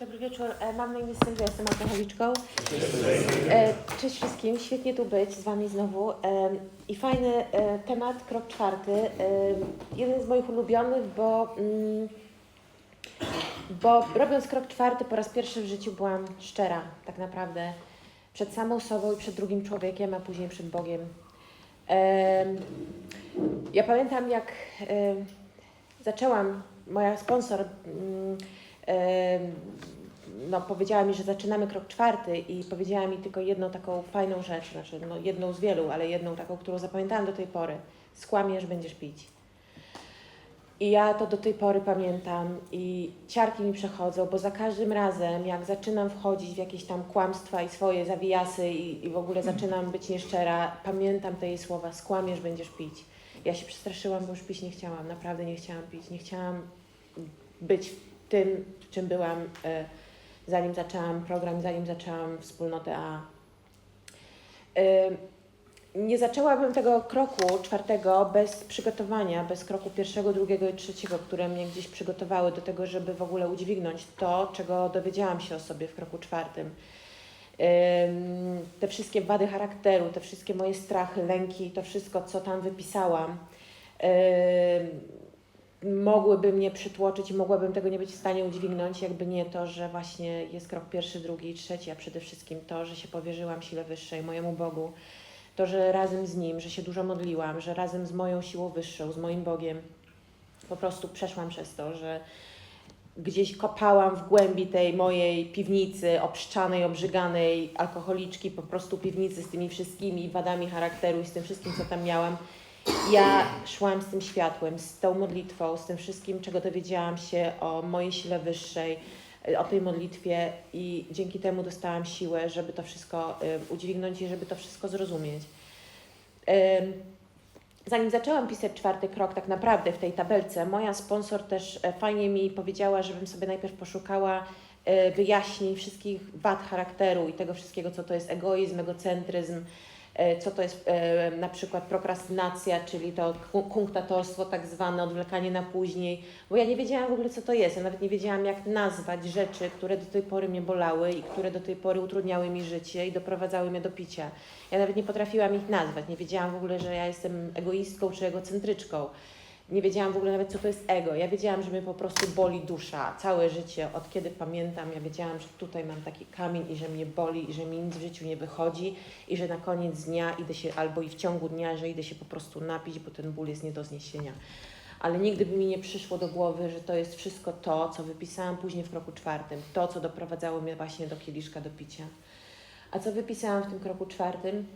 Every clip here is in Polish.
Dobry wieczór. E, Mam na imię Sylwia, jestem alkoholiczką. E, Cześć wszystkim, świetnie tu być z Wami znowu. E, I fajny temat, krok czwarty. Jeden z moich ulubionych, bo, mm, bo robiąc krok czwarty po raz pierwszy w życiu byłam szczera, tak naprawdę. Przed samą sobą i przed drugim człowiekiem, a później przed Bogiem. Ja pamiętam, jak zaczęłam, moja sponsor mm, no, powiedziała mi, że zaczynamy krok czwarty i powiedziała mi tylko jedną taką fajną rzecz, znaczy no, jedną z wielu, ale jedną taką, którą zapamiętałam do tej pory. Skłamiesz, będziesz pić. I ja to do tej pory pamiętam i ciarki mi przechodzą, bo za każdym razem, jak zaczynam wchodzić w jakieś tam kłamstwa i swoje zawijasy i, i w ogóle zaczynam być nieszczera, pamiętam te jej słowa, skłamiesz, będziesz pić. Ja się przestraszyłam, bo już pić nie chciałam, naprawdę nie chciałam pić, nie chciałam być tym, czym byłam, e, zanim zaczęłam program, zanim zaczęłam wspólnotę A. Nie zaczęłabym tego kroku czwartego bez przygotowania, bez kroku pierwszego, drugiego i trzeciego, które mnie gdzieś przygotowały do tego, żeby w ogóle udźwignąć to, czego dowiedziałam się o sobie w kroku czwartym. Ym, Te wszystkie wady charakteru, te wszystkie moje strachy, lęki, to wszystko, co tam wypisałam, mogłyby mnie przytłoczyć i mogłabym tego nie być w stanie udźwignąć, jakby nie to, że właśnie jest krok pierwszy, drugi i trzeci, a przede wszystkim to, że się powierzyłam sile wyższej, mojemu Bogu, to, że razem z Nim, że się dużo modliłam, że razem z moją siłą wyższą, z moim Bogiem, po prostu przeszłam przez to, że gdzieś kopałam w głębi tej mojej piwnicy, obszczanej, obrzyganej alkoholiczki, po prostu piwnicy z tymi wszystkimi wadami charakteru i z tym wszystkim, co tam miałam. Ja szłam z tym światłem, z tą modlitwą, z tym wszystkim, czego dowiedziałam się o mojej sile wyższej, o tej modlitwie i dzięki temu dostałam siłę, żeby to wszystko udźwignąć i żeby to wszystko zrozumieć. Zanim zaczęłam pisać czwarty krok, tak naprawdę w tej tabelce, moja sponsor też e, fajnie mi powiedziała, żebym sobie najpierw poszukała e, wyjaśnień wszystkich wad charakteru i tego wszystkiego, co to jest egoizm, egocentryzm, co to jest e, na przykład prokrastynacja, czyli to ku- kunktatorstwo tak zwane, odwlekanie na później, bo ja nie wiedziałam w ogóle, co to jest. Ja nawet nie wiedziałam, jak nazwać rzeczy, które do tej pory mnie bolały i które do tej pory utrudniały mi życie i doprowadzały mnie do picia. Ja nawet nie potrafiłam ich nazwać. Nie wiedziałam w ogóle, że ja jestem egoistką czy egocentryczką. Nie wiedziałam w ogóle nawet, co to jest ego. Ja wiedziałam, że mnie po prostu boli dusza. Całe życie, od kiedy pamiętam, ja wiedziałam, że tutaj mam taki kamień i że mnie boli i że mi nic w życiu nie wychodzi i że na koniec dnia idę się, albo i w ciągu dnia, że idę się po prostu napić, bo ten ból jest nie do zniesienia. Ale nigdy by mi nie przyszło do głowy, że to jest wszystko to, co wypisałam później w kroku czwartym. To, co doprowadzało mnie właśnie do kieliszka, do picia. A co wypisałam w tym kroku czwartym?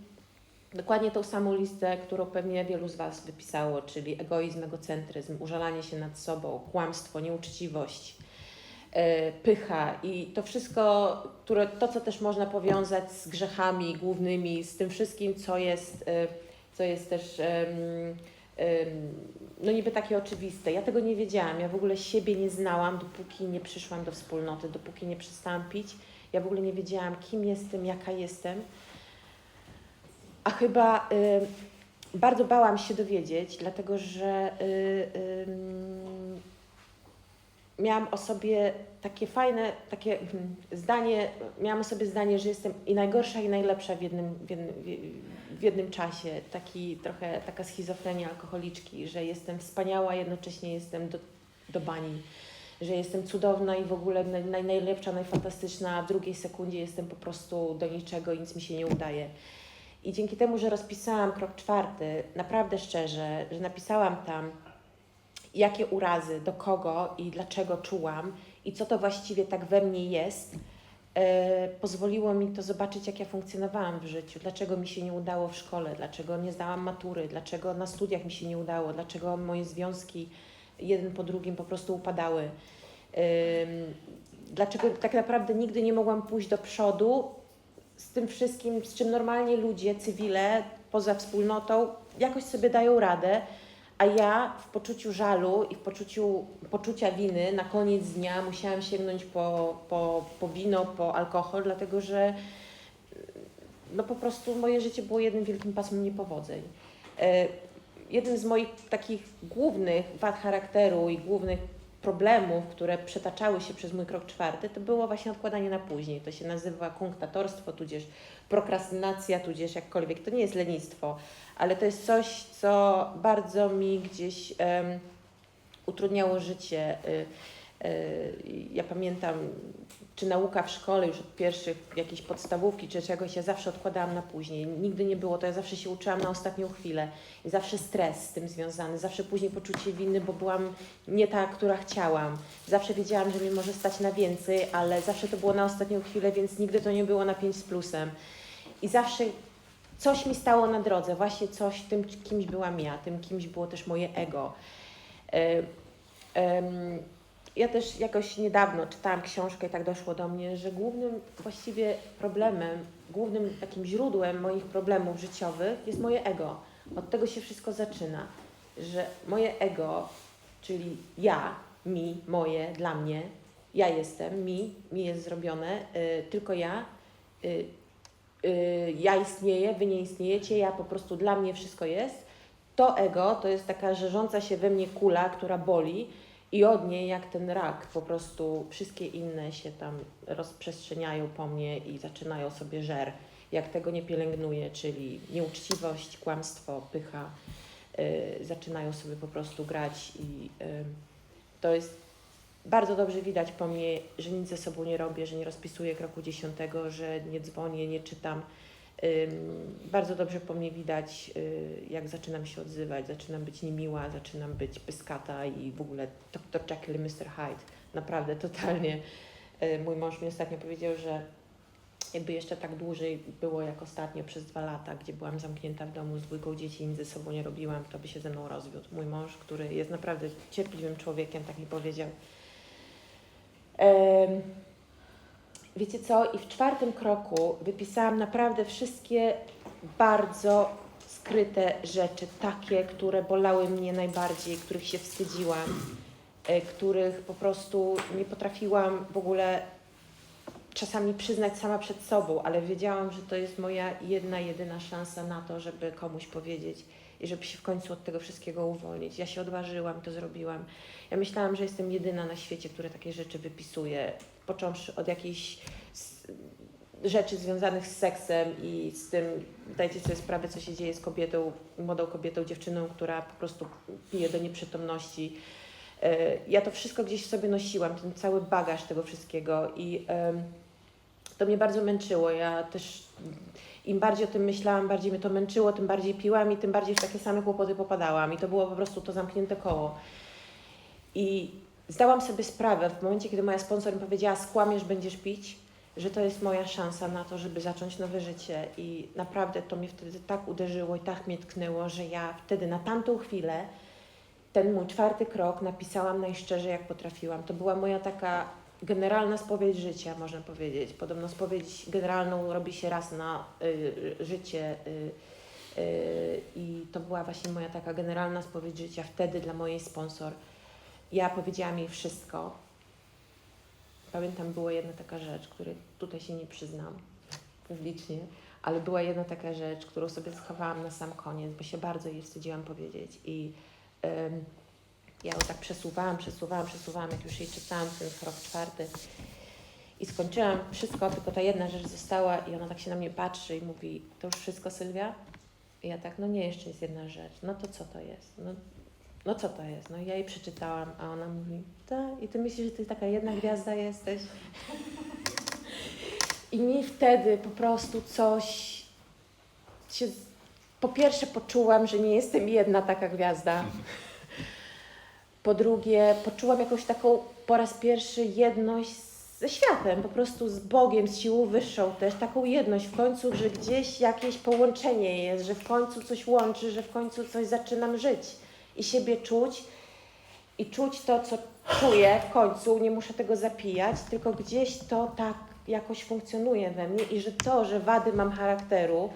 Dokładnie tą samą listę, którą pewnie wielu z Was wypisało, czyli egoizm, egocentryzm, użalanie się nad sobą, kłamstwo, nieuczciwość, e, pycha i to wszystko, które, to co też można powiązać z grzechami głównymi, z tym wszystkim, co jest, e, co jest też no niby takie oczywiste. Ja tego nie wiedziałam, ja w ogóle siebie nie znałam, dopóki nie przyszłam do wspólnoty, dopóki nie przestałam pić. Ja w ogóle nie wiedziałam, kim jestem, jaka jestem. A chyba y, bardzo bałam się dowiedzieć, dlatego że y, ym, miałam o sobie takie fajne takie mm, zdanie, miałam o sobie zdanie, że jestem i najgorsza, i najlepsza w jednym, w jednym, w jednym czasie. Taki trochę taka schizofrenia alkoholiczki, że jestem wspaniała, jednocześnie jestem do, do bani. Że jestem cudowna i w ogóle naj, najlepsza, najfantastyczna, a w drugiej sekundzie jestem po prostu do niczego i nic mi się nie udaje. I dzięki temu, że rozpisałam krok czwarty, naprawdę szczerze, że napisałam tam, jakie urazy, do kogo i dlaczego czułam i co to właściwie tak we mnie jest, e, pozwoliło mi to zobaczyć, jak ja funkcjonowałam w życiu, dlaczego mi się nie udało w szkole, dlaczego nie zdałam matury, dlaczego na studiach mi się nie udało, dlaczego moje związki jeden po drugim po prostu upadały. Ym, Dlaczego tak naprawdę nigdy nie mogłam pójść do przodu z tym wszystkim, z czym normalnie ludzie, cywile, poza wspólnotą, jakoś sobie dają radę, a ja w poczuciu żalu i w poczuciu poczucia winy na koniec dnia musiałam sięgnąć po, po, po wino, po alkohol, dlatego że no po prostu moje życie było jednym wielkim pasmem niepowodzeń. E, Jeden z moich takich głównych wad charakteru i głównych problemów, które przetaczały się przez mój krok czwarty, to było właśnie odkładanie na później. To się nazywa kunktatorstwo, tudzież prokrastynacja, tudzież jakkolwiek. To nie jest lenistwo, ale to jest coś, co bardzo mi gdzieś em, utrudniało życie. Y, ja pamiętam, czy nauka w szkole już od pierwszych jakiejś podstawówki, czy czegoś, ja zawsze odkładałam na później. Nigdy nie było to, ja zawsze się uczyłam na ostatnią chwilę. I zawsze stres z tym związany, zawsze później poczucie winy, bo byłam nie ta, która chciałam. Zawsze wiedziałam, że mnie może stać na więcej, ale zawsze to było na ostatnią chwilę, więc nigdy to nie było na 5 z plusem. I zawsze coś mi stało na drodze, właśnie coś, tym kimś byłam ja, tym kimś było też moje ego. Em, ja też jakoś niedawno czytałam książkę i tak doszło do mnie, że głównym właściwie problemem, głównym takim źródłem moich problemów życiowych jest moje ego. Od tego się wszystko zaczyna, że moje ego, czyli ja, mi, moje, dla mnie, ja jestem, mi, mi jest zrobione, y, tylko ja, y, y, ja istnieję, wy nie istniejecie, ja po prostu dla mnie wszystko jest. To ego to jest taka żerząca się we mnie kula, która boli i od niej jak ten rak po prostu wszystkie inne się tam rozprzestrzeniają po mnie i zaczynają sobie żer. Jak tego nie pielęgnuję, czyli nieuczciwość, kłamstwo, pycha, y, zaczynają sobie po prostu grać i y, to jest bardzo dobrze widać po mnie, że nic ze sobą nie robię, że nie rozpisuję kroku dziesiątego, że nie dzwonię, nie czytam. Bardzo dobrze po mnie widać, y, jak zaczynam się odzywać, zaczynam być niemiła, zaczynam być pyskata i w ogóle Dr. Jekyll i Mr. Hyde. Naprawdę, totalnie. Y, Mój mąż mi ostatnio powiedział, że jakby jeszcze tak dłużej było jak ostatnio przez dwa lata, gdzie byłam zamknięta w domu z dwójką dzieci i nic ze sobą nie robiłam, to by się ze mną rozwiódł. Mój mąż, który jest naprawdę cierpliwym człowiekiem, tak mi powiedział. Em, Wiecie co? I w czwartym kroku wypisałam naprawdę wszystkie bardzo skryte rzeczy, takie, które bolały mnie najbardziej, których się wstydziłam, e, których po prostu nie potrafiłam w ogóle czasami przyznać sama przed sobą, ale wiedziałam, że to jest moja jedna, jedyna szansa na to, żeby komuś powiedzieć i żeby się w końcu od tego wszystkiego uwolnić. Ja się odważyłam, to zrobiłam. Ja myślałam, że jestem jedyna na świecie, która takie rzeczy wypisuje, począwszy od jakichś rzeczy związanych z seksem i z tym, dajcie sobie sprawę, co się dzieje z kobietą, młodą kobietą, dziewczyną, która po prostu pije do nieprzytomności. E, Ja to wszystko gdzieś sobie nosiłam, ten cały bagaż tego wszystkiego i to mnie bardzo męczyło. Ja też im bardziej o tym myślałam, bardziej mnie to męczyło, tym bardziej piłam i tym bardziej w takie same kłopoty popadałam. I to było po prostu to zamknięte koło. I zdałam sobie sprawę w momencie, kiedy moja sponsor mi powiedziała, skłamiesz, będziesz pić, że to jest moja szansa na to, żeby zacząć nowe życie. I naprawdę to mnie wtedy tak uderzyło i tak mnie tknęło, że ja wtedy na tamtą chwilę ten mój czwarty krok napisałam najszczerzej, jak potrafiłam. To była moja taka generalna spowiedź życia, można powiedzieć. Podobno spowiedź generalną robi się raz na y, życie. Y, y, I to była właśnie moja taka generalna spowiedź życia wtedy dla mojej sponsor. Ja powiedziałam jej wszystko. Pamiętam, była jedna taka rzecz, której tutaj się nie przyznam publicznie, ale była jedna taka rzecz, którą sobie schowałam na sam koniec, bo się bardzo jej wstydziłam powiedzieć. I ym, ja ją tak przesuwałam, przesuwałam, przesuwałam, jak już jej czytałam ten krok czwarty. I skończyłam wszystko, tylko ta jedna rzecz została i ona tak się na mnie patrzy i mówi, to już wszystko Sylwia? I ja tak, no nie, jeszcze jest jedna rzecz. No to co to jest? No, no co to jest? No ja jej przeczytałam, a ona mówi, tak, i ty myślisz, że ty taka jedna gwiazda jesteś? I mi wtedy po prostu coś się... Po pierwsze poczułam, że nie jestem jedna taka gwiazda. Po drugie, poczułam jakąś taką po raz pierwszy jedność ze światem, po prostu z Bogiem, z siłą wyższą też, taką jedność w końcu, że gdzieś jakieś połączenie jest, że w końcu coś łączy, że w końcu coś zaczynam żyć i siebie czuć i czuć to, co czuję w końcu, nie muszę tego zapijać, tylko gdzieś to tak jakoś funkcjonuje we mnie i że to, że wady mam charakteru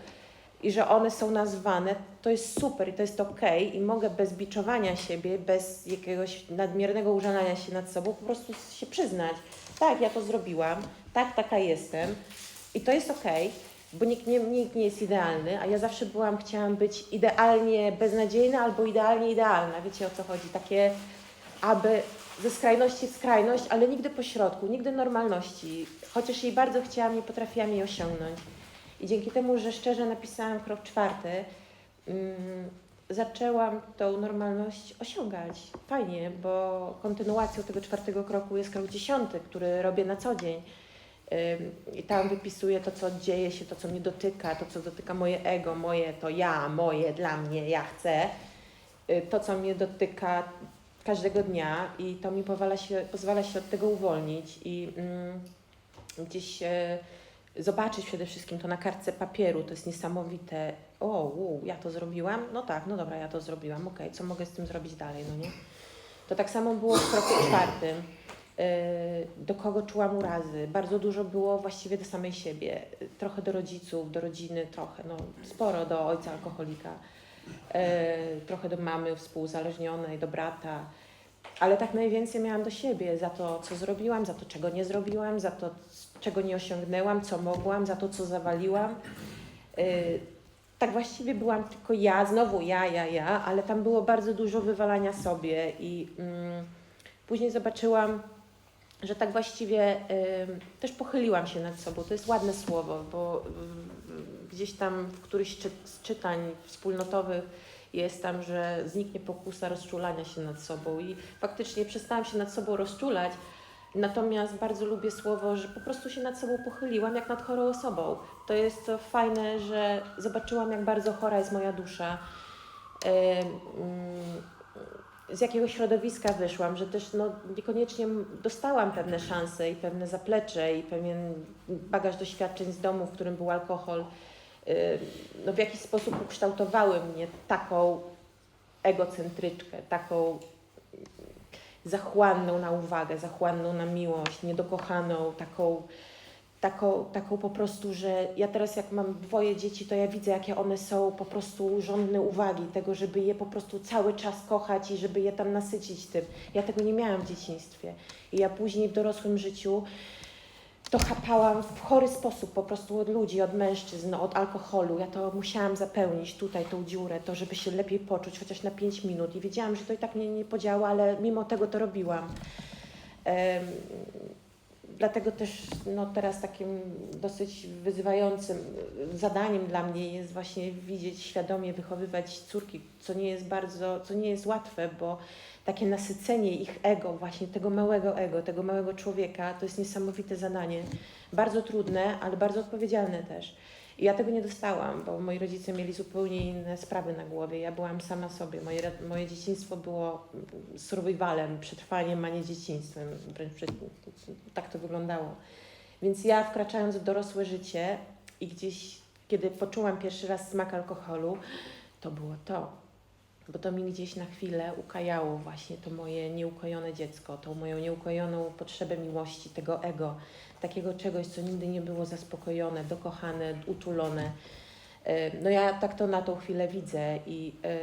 i że one są nazwane, to jest super i to jest okej i mogę bez biczowania siebie, bez jakiegoś nadmiernego użalania się nad sobą po prostu się przyznać. Tak, ja to zrobiłam, tak, taka jestem. I to jest okej, bo nikt nie, nikt nie jest idealny, a ja zawsze byłam, chciałam być idealnie beznadziejna albo idealnie idealna. Wiecie o co chodzi? Takie, aby ze skrajności w skrajność, ale nigdy po środku, nigdy normalności. Chociaż jej bardzo chciałam, nie potrafiłam jej osiągnąć. I dzięki temu, że szczerze napisałam krok czwarty, mm, zaczęłam tą normalność osiągać. Fajnie, bo kontynuacją tego czwartego kroku jest krok dziesiąty, który robię na co dzień. I tam wypisuję to, co dzieje się, to, co mnie dotyka, to, co dotyka moje ego, moje to ja, moje, dla mnie, ja chcę. Y, To, co mnie dotyka każdego dnia i to mi pozwala się, pozwala się od tego uwolnić i mm, gdzieś e, zobaczyć przede wszystkim to na kartce papieru, to jest niesamowite. O, ja to zrobiłam? No tak, no dobra, ja to zrobiłam, okej, co mogę z tym zrobić dalej, no nie? To tak samo było w kroku czwartym. Y, Do kogo czułam urazy? Bardzo dużo było właściwie do samej siebie. Trochę do rodziców, do rodziny, trochę, no sporo do ojca alkoholika, y, trochę do mamy współuzależnionej, do brata. Ale tak najwięcej miałam do siebie za to, co zrobiłam, za to, czego nie zrobiłam, za to, czego nie osiągnęłam, co mogłam, za to, co zawaliłam. Y, Tak właściwie byłam tylko ja, znowu ja, ja, ja, ale tam było bardzo dużo wywalania sobie i mm, później zobaczyłam, że tak właściwie ym, też pochyliłam się nad sobą. To jest ładne słowo, bo y, gdzieś tam w któryś czy, z czytań wspólnotowych jest tam, że zniknie pokusa rozczulania się nad sobą i faktycznie przestałam się nad sobą rozczulać, natomiast bardzo lubię słowo, że po prostu się nad sobą pochyliłam jak nad chorą osobą. To jest to fajne, że zobaczyłam jak bardzo chora jest moja dusza. Ym, mm, z jakiego środowiska wyszłam, że też no, niekoniecznie dostałam pewne szanse i pewne zaplecze i pewien bagaż doświadczeń z domu, w którym był alkohol, yy, no, w jakiś sposób ukształtowały mnie taką egocentryczkę, taką zachłanną na uwagę, zachłanną na miłość, niedokochaną, taką, taką, taką po prostu, że ja teraz jak mam dwoje dzieci, to ja widzę, jakie one są po prostu żądne uwagi, tego, żeby je po prostu cały czas kochać i żeby je tam nasycić tym. Ja tego nie miałam w dzieciństwie. I ja później w dorosłym życiu to chapałam w chory sposób po prostu od ludzi, od mężczyzn, od alkoholu. Ja to musiałam zapełnić tutaj tą dziurę, to żeby się lepiej poczuć, chociaż na 5 minut. I wiedziałam, że to i tak mnie nie podziała, ale mimo tego to robiłam. Em, Dlatego też no, teraz takim dosyć wyzywającym zadaniem dla mnie jest właśnie widzieć, świadomie wychowywać córki, co nie jest bardzo, co nie jest łatwe, bo takie nasycenie ich ego, właśnie tego małego ego, tego małego człowieka, to jest niesamowite zadanie. Bardzo trudne, ale bardzo odpowiedzialne też. I ja tego nie dostałam, bo moi rodzice mieli zupełnie inne sprawy na głowie. Ja byłam sama sobie. Moje, moje dzieciństwo było survivalem, przetrwaniem, a nie dzieciństwem. Wręcz przed, tak to wyglądało. Więc ja wkraczając w dorosłe życie i gdzieś, kiedy poczułam pierwszy raz smak alkoholu, to było to. Bo to mi gdzieś na chwilę ukajało właśnie to moje nieukojone dziecko, tą moją nieukojoną potrzebę miłości, tego ego, takiego czegoś, co nigdy nie było zaspokojone, dokochane, utulone. E, No ja tak to na tą chwilę widzę i, e,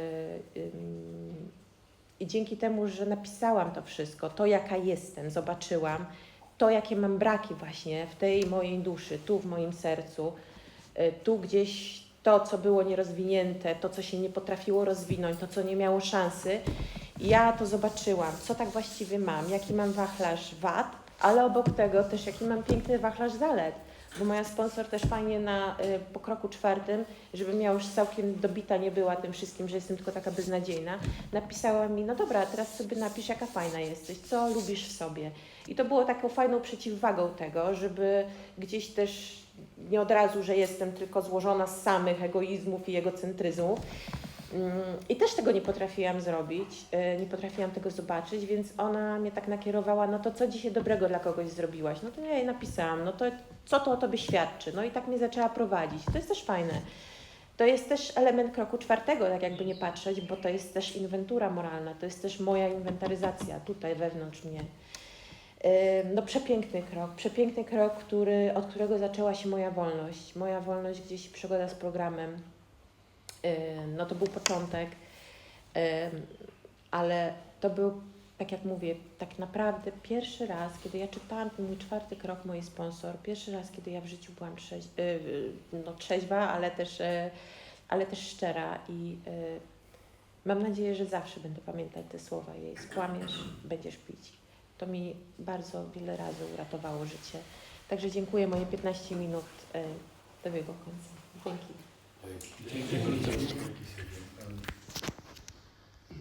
i dzięki temu, że napisałam to wszystko, to jaka jestem, zobaczyłam, to jakie mam braki właśnie w tej mojej duszy, tu w moim sercu, e, tu gdzieś to, co było nierozwinięte, to, co się nie potrafiło rozwinąć, to, co nie miało szansy, ja to zobaczyłam, co tak właściwie mam, jaki mam wachlarz wad, ale obok tego też jaki mam piękny wachlarz zalet. Bo moja sponsor też fajnie na, y, po kroku czwartym, żebym ja już całkiem dobita nie była tym wszystkim, że jestem tylko taka beznadziejna, napisała mi, no dobra, teraz sobie napisz, jaka fajna jesteś, co lubisz w sobie. I to było taką fajną przeciwwagą tego, żeby gdzieś też nie od razu, że jestem tylko złożona z samych egoizmów i egocentryzmów. Mm, I też tego nie potrafiłam zrobić, y, nie potrafiłam tego zobaczyć, więc ona mnie tak nakierowała, no to co dzisiaj dobrego dla kogoś zrobiłaś? No to ja jej napisałam, no to co to o tobie świadczy? No i tak mnie zaczęła prowadzić. To jest też fajne. To jest też element kroku czwartego, tak jakby nie patrzeć, bo to jest też inwentura moralna, to jest też moja inwentaryzacja tutaj wewnątrz mnie. Ym, No przepiękny krok, przepiękny krok, który, od którego zaczęła się moja wolność. Moja wolność gdzieś przygoda z programem. No to był początek, ale to był, tak jak mówię, tak naprawdę pierwszy raz, kiedy ja czytałam ten mój czwarty krok, mój sponsor, pierwszy raz, kiedy ja w życiu byłam trzeź, y, y, no, trzeźwa, ale też, y, ale też szczera i mam nadzieję, że zawsze będę pamiętać te słowa jej. Skłamiesz, będziesz pić. To mi bardzo wiele razy uratowało życie. Także dziękuję. Moje 15 minut y, dobiegło końca. Dzięki. Thank you.